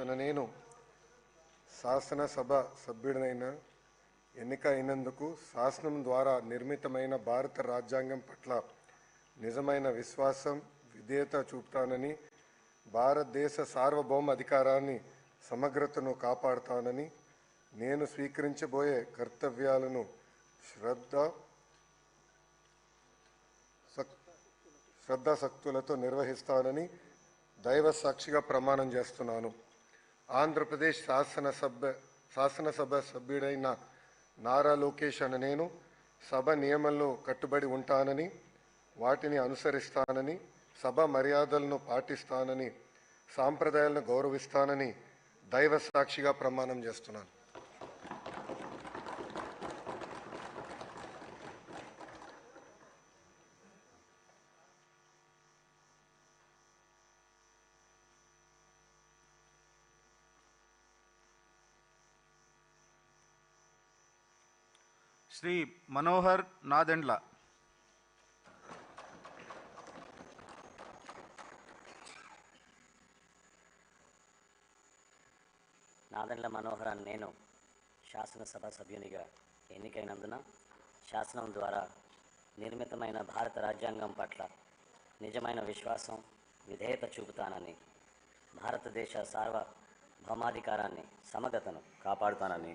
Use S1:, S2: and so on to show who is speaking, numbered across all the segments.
S1: అన్న నేను శాసనసభ సభ్యుడినైన ఎన్నిక అయినందుకు శాసనం ద్వారా నిర్మితమైన భారత రాజ్యాంగం పట్ల నిజమైన విశ్వాసం విధేయత చూపుతానని భారతదేశ సార్వభౌమ అధికారాన్ని సమగ్రతను కాపాడుతానని నేను స్వీకరించబోయే కర్తవ్యాలను శ్రద్ధ సక్- నిర్వహిస్తానని దైవ సాక్షిగా ప్రమాణం చేస్తున్నాను. ఆంధ్రప్రదేశ్ శాసనసభ శాసనసభ సభ్యుడైన నారా లోకేష్ అన్న నేను సభ నియమంలో కట్టుబడి ఉంటానని వాటిని అనుసరిస్తానని సభ మర్యాదలను పాటిస్తానని సాంప్రదాయాలను గౌరవిస్తానని దైవ సాక్షిగా ప్రమాణం చేస్తున్నాను.
S2: శ్రీ మనోహర్ నాదెండ్ల.
S3: నాదెండ్ల మనోహరాన్ని నేను శాసనసభ సభ్యునిగా ఎన్నికైనందున శాసనం ద్వారా నిర్మితమైన భారత రాజ్యాంగం పట్ల నిజమైన విశ్వాసం విధేయత చూపుతానని భారతదేశ సార్వభౌమాధికారాన్ని సమగ్రతను
S4: కాపాడుతానని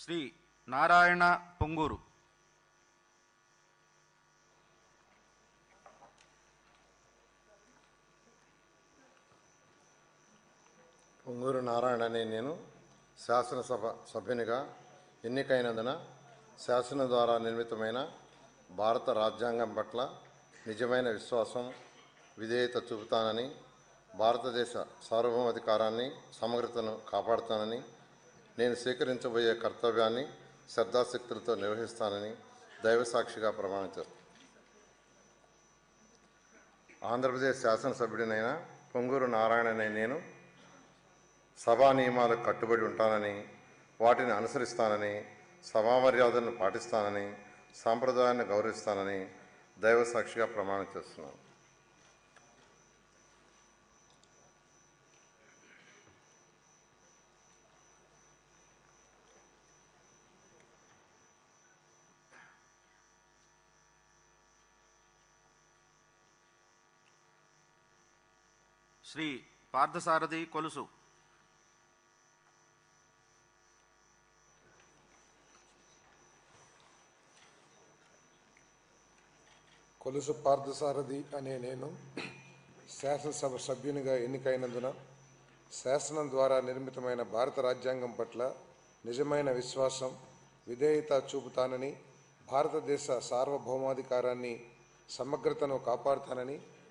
S2: శ్రీ నారాయణ పొంగూరు.
S5: పొంగూరు నారాయణ అనే నేను శాసనసభ సభ్యునిగా ఎన్నికైనందున శాసనం ద్వారా నిర్మితమైన భారత రాజ్యాంగం పట్ల నిజమైన విశ్వాసం విధేయత చూపుతానని భారతదేశ సార్వభౌమాధికారాన్ని సమగ్రతను కాపాడుతానని నేను స్వీకరించబోయే కర్తవ్యాన్ని శ్రద్ధాశక్తులతో నిర్వహిస్తానని దైవసాక్షిగా ప్రమాణం చేస్తాను ఆంధ్రప్రదేశ్ శాసనసభ్యుడినైన పొంగూరు నారాయణనే నేను సభా నియమాలకు కట్టుబడి ఉంటానని వాటిని అనుసరిస్తానని సభా మర్యాదలను పాటిస్తానని సాంప్రదాయాన్ని గౌరవిస్తానని దైవ సాక్షిగా ప్రమాణం చేస్తున్నాను
S2: శ్రీ పార్థసారథి కొలుసు.
S6: కొలుసు పార్థసారథి అనే నేను శాసనసభ సభ్యునిగా ఎన్నికైనందున శాసనం ద్వారా నిర్మితమైన భారత రాజ్యాంగం పట్ల నిజమైన విశ్వాసం విధేయత చూపుతానని భారతదేశ సార్వభౌమాధికారాన్ని సమగ్రతను కాపాడుతానని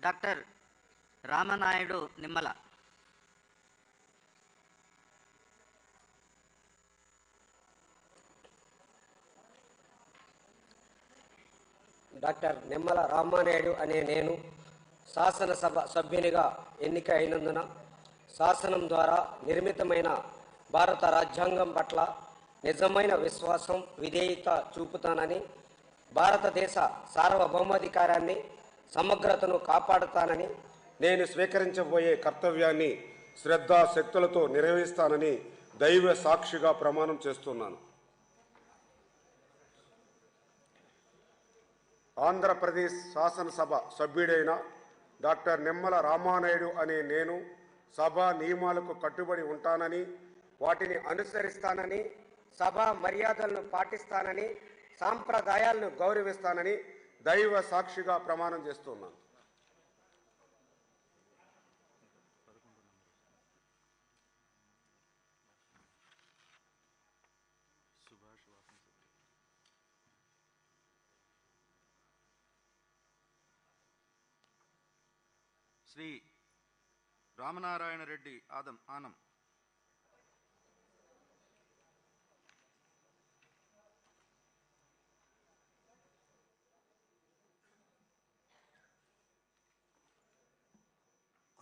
S7: డాక్టర్ రామనాయుడు నిమ్మల.
S8: డాక్టర్ నిమ్మల రామానాయుడు అనే నేను శాసనసభ సభ్యునిగా ఎన్నిక అయినందున శాసనం ద్వారా నిర్మితమైన భారత రాజ్యాంగం పట్ల నిజమైన విశ్వాసం విధేయత చూపుతానని భారతదేశ సార్వభౌమాధికారాన్ని సమగ్రతను కాపాడతానని
S9: నేను స్వీకరించబోయే కర్తవ్యాన్ని శ్రద్ధాశక్తులతో నిర్వహిస్తానని దైవ సాక్షిగా ప్రమాణం చేస్తున్నాను. ఆంధ్రప్రదేశ్ శాసనసభ సభ్యుడైన డాక్టర్ నిమ్మల రామానాయుడు అనే నేను సభా నియమాలకు కట్టుబడి ఉంటానని వాటిని అనుసరిస్తానని
S8: సభా మర్యాదలను పాటిస్తానని
S9: సాంప్రదాయాలను గౌరవిస్తానని దైవ సాక్షిగా ప్రమాణం చేస్తున్నాను
S2: శ్రీ రామనారాయణ రెడ్డి ఆదం ఆనం.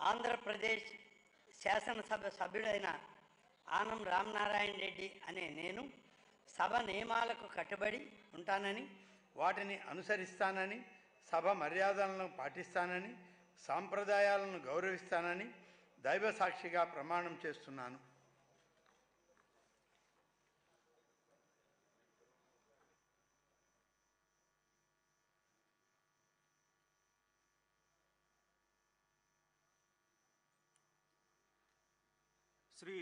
S10: ఆంధ్రప్రదేశ్ శాసనసభ సభ్యుడైన ఆనం రామనారాయణ రెడ్డి అనే నేను సభ నియమాలకు కట్టుబడి ఉంటానని వాటిని అనుసరిస్తానని సభ మర్యాదలను పాటిస్తానని సాంప్రదాయాలను గౌరవిస్తానని దైవ సాక్షిగా ప్రమాణం చేస్తున్నాను.
S2: శ్రీ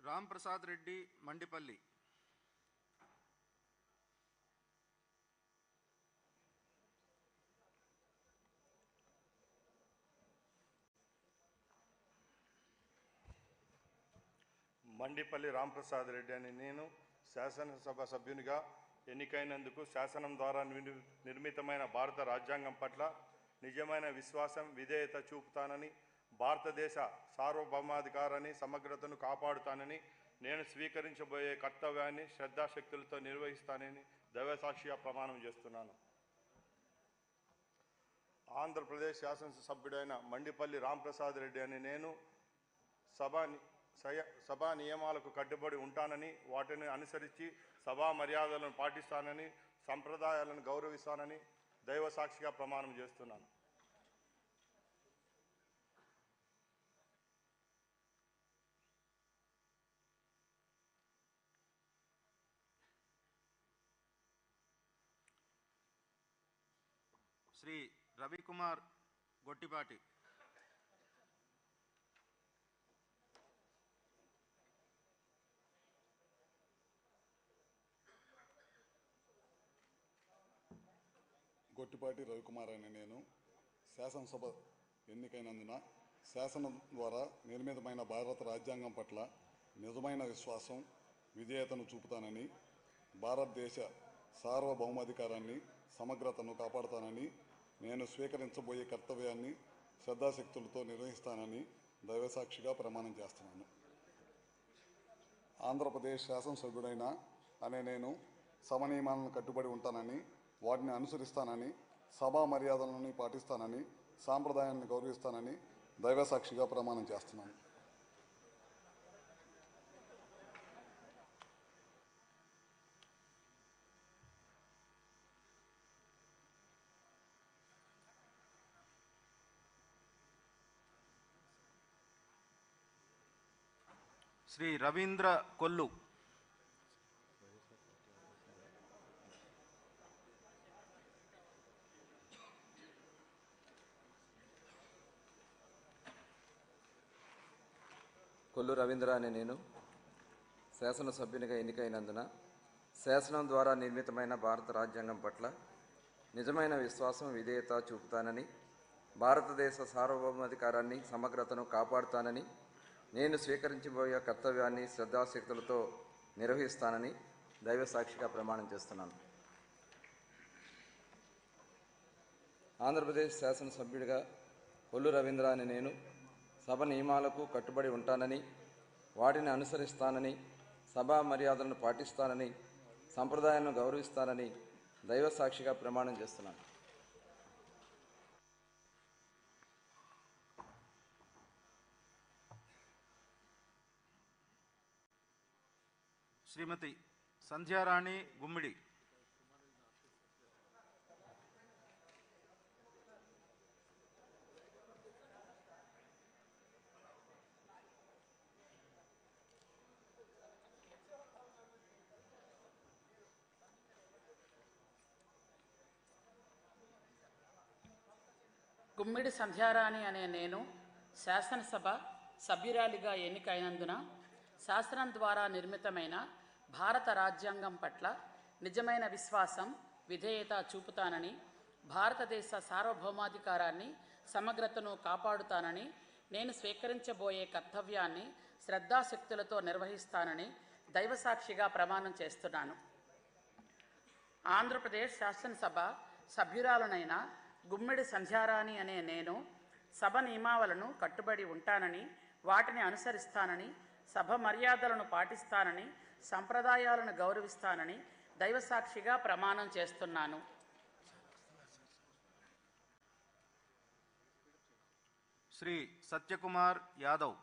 S2: రాంప్రసాద్ రెడ్డి మండిపల్లి.
S11: మండిపల్లి రాంప్రసాద్ రెడ్డి అని నేను శాసనసభ సభ్యునిగా ఎన్నికైనందుకు శాసనం ద్వారా నిర్మితమైన భారత రాజ్యాంగం పట్ల నిజమైన విశ్వాసం విధేయత చూపుతానని భారతదేశ సార్వభౌమాధికారాన్ని సమగ్రతను కాపాడుతానని నేను స్వీకరించబోయే కర్తవ్యాన్ని శ్రద్ధాశక్తులతో నిర్వహిస్తానని దైవసాక్షిగా ప్రమాణం చేస్తున్నాను. ఆంధ్రప్రదేశ్ శాసనసభ్యుడైన మండిపల్లి రాంప్రసాద్ రెడ్డి అని నేను సభా సయ- సభా నియమాలకు కట్టుబడి ఉంటానని వాటిని అనుసరించి సభా మర్యాదలను పాటిస్తానని సంప్రదాయాలను గౌరవిస్తానని దైవ సాక్షిగా ప్రమాణం చేస్తున్నాను.
S2: శ్రీ రవికుమార్ గొట్టిపాటి.
S12: గొట్టిపాటి రవికుమార్ అనే నేను. శాసనసభ ఎన్నికైనందున శాసనం ద్వారా నిర్మితమైన భారత రాజ్యాంగం పట్ల నిజమైన విశ్వాసం విధేయతను చూపుతానని భారతదేశ సార్వభౌమాధికారాన్ని సమగ్రతను కాపాడుతానని నేను స్వీకరించబోయే కర్తవ్యాన్ని శ్రద్ధాశక్తులతో నిర్వహిస్తానని దైవసాక్షిగా ప్రమాణం చేస్తున్నాను. ఆంధ్రప్రదేశ్ శాసనసభ్యుడైన అనే నేను సమనియమాలను కట్టుబడి ఉంటానని వాటిని అనుసరిస్తానని సభా మర్యాదలను పాటిస్తానని సాంప్రదాయాన్ని గౌరవిస్తానని దైవసాక్షిగా ప్రమాణం చేస్తున్నాను.
S2: శ్రీ రవీంద్ర కొల్లు.
S13: కొల్లు రవీంద్ర అనే నేను. శాసనసభ్యునిగా ఎన్నికైనందున శాసనం ద్వారా నిర్మితమైన భారత రాజ్యాంగం పట్ల నిజమైన విశ్వాసం విధేయత చూపుతానని భారతదేశ సార్వభౌమాధికారాన్ని సమగ్రతను కాపాడుతానని నేను స్వీకరించబోయే కర్తవ్యాన్ని శ్రద్ధాశక్తులతో నిర్వహిస్తానని దైవ సాక్షిగా ప్రమాణం చేస్తున్నాను. ఆంధ్రప్రదేశ్ శాసనసభ్యుడిగా కొల్లు రవీంద్ర అని నేను సభ నియమాలకు కట్టుబడి ఉంటానని వాటిని అనుసరిస్తానని సభా మర్యాదలను పాటిస్తానని సంప్రదాయాలను గౌరవిస్తానని దైవ సాక్షిగా ప్రమాణం చేస్తున్నాను.
S2: శ్రీమతి సంధ్యారాణి గుమ్మిడి.
S14: గుమ్మిడి సంధ్యారాణి అనే నేను శాసనసభ సభ్యురాలిగా ఎన్నికైనందున శాసనం ద్వారా నిర్మితమైన భారత రాజ్యాంగం పట్ల నిజమైన విశ్వాసం విధేయత చూపుతానని భారతదేశ సార్వభౌమాధికారాన్ని సమగ్రతను కాపాడుతానని నేను స్వీకరించబోయే కర్తవ్యాన్ని శ్రద్ధాశక్తులతో నిర్వహిస్తానని దైవసాక్షిగా ప్రమాణం చేస్తున్నాను. ఆంధ్రప్రదేశ్ శాసనసభ సభ్యురాలనైన గుమ్మిడి సంధ్యారాణి అనే నేను సభ నియమావళను కట్టుబడి ఉంటానని వాటిని అనుసరిస్తానని సభ మర్యాదలను పాటిస్తానని సంప్రదాయాలను గౌరవిస్తానని దైవసాక్షిగా ప్రమాణం చేస్తున్నాను.
S2: శ్రీ సత్యకుమార్ యాదవ్.